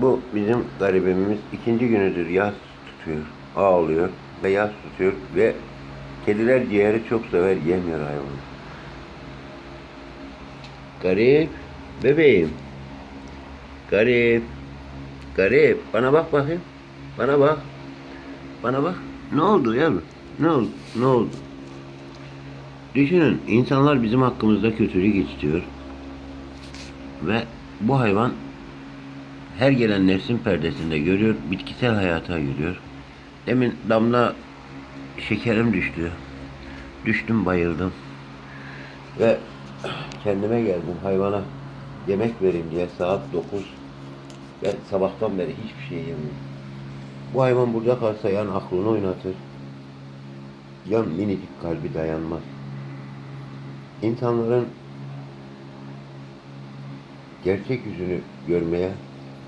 Bu bizim garibimiz ikinci günüdür yas tutuyor, ağlıyor ve yas tutuyor ve kediler ciğeri çok sever yemiyor hayvan. Garip, bebeğim. Garip, garip. Bana bak bakayım. Bana bak. Bana bak. Ne oldu yavrum? Ne oldu? Ne oldu? Düşünün insanlar bizim hakkımızda kötülük istiyor. Ve bu hayvan her gelen nefsin perdesinde görüyor, bitkisel hayata yürüyor. Demin damla şekerim düştü. Düştüm bayıldım. Ve kendime geldim hayvana yemek vereyim diye saat 9. Ben sabahtan beri hiçbir şey yemiyorum. Bu hayvan burada kalsa yan aklını oynatır. Yan minicik kalbi dayanmaz. İnsanların gerçek yüzünü görmeye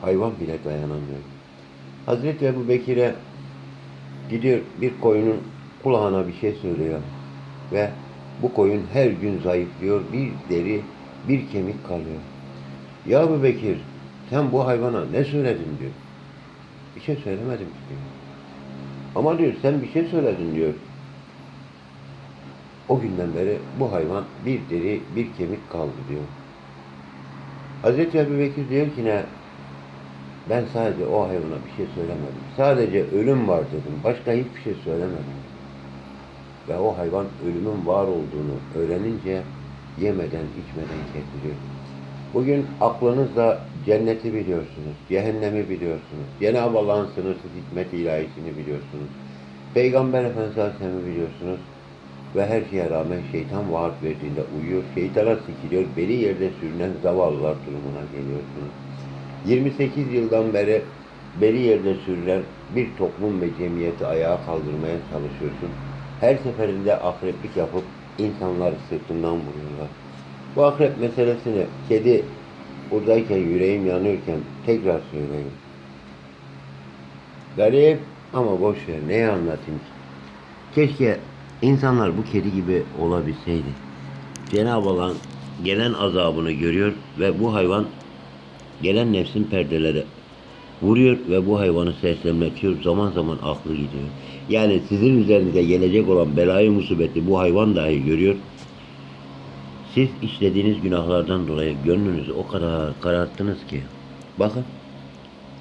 hayvan bile dayanamıyor. Hazreti Ebu Bekir'e gidiyor bir koyunun kulağına bir şey söylüyor. Ve bu koyun her gün zayıflıyor. Bir deri, bir kemik kalıyor. Ya Ebu Bekir sen bu hayvana ne söyledin diyor. Bir şey söylemedim diyor. Ama diyor sen bir şey söyledin diyor. O günden beri bu hayvan bir deri, bir kemik kaldı diyor. Hazreti Ebu Bekir diyor ki ne? Ben sadece o hayvana bir şey söylemedim. Sadece ölüm var dedim. Başka hiçbir şey söylemedim. Ve o hayvan ölümün var olduğunu öğrenince yemeden içmeden kesiliyor. Bugün aklınızla cenneti biliyorsunuz, cehennemi biliyorsunuz, Cenab-ı Allah'ın sınırsız hikmet ilahisini biliyorsunuz, Peygamber Efendimiz Aleyhisselam'ı biliyorsunuz ve her şeye rağmen şeytan vaat verdiğinde uyuyor, şeytana sikiliyor, beli yerde sürünen zavallılar durumuna geliyorsunuz. 28 yıldan beri beli yerde sürülen bir toplum ve cemiyeti ayağa kaldırmaya çalışıyorsun. Her seferinde akreplik yapıp insanları sırtından vuruyorlar. Bu akrep meselesini kedi buradayken yüreğim yanıyorken tekrar söyleyeyim. Garip ama boş ver neye anlatayım ki? Keşke insanlar bu kedi gibi olabilseydi. Cenab-ı Allah'ın gelen azabını görüyor ve bu hayvan gelen nefsin perdeleri vuruyor ve bu hayvanı sersemletiyor. Zaman zaman aklı gidiyor. Yani sizin üzerinize gelecek olan belayı musibeti bu hayvan dahi görüyor. Siz işlediğiniz günahlardan dolayı gönlünüzü o kadar kararttınız ki. Bakın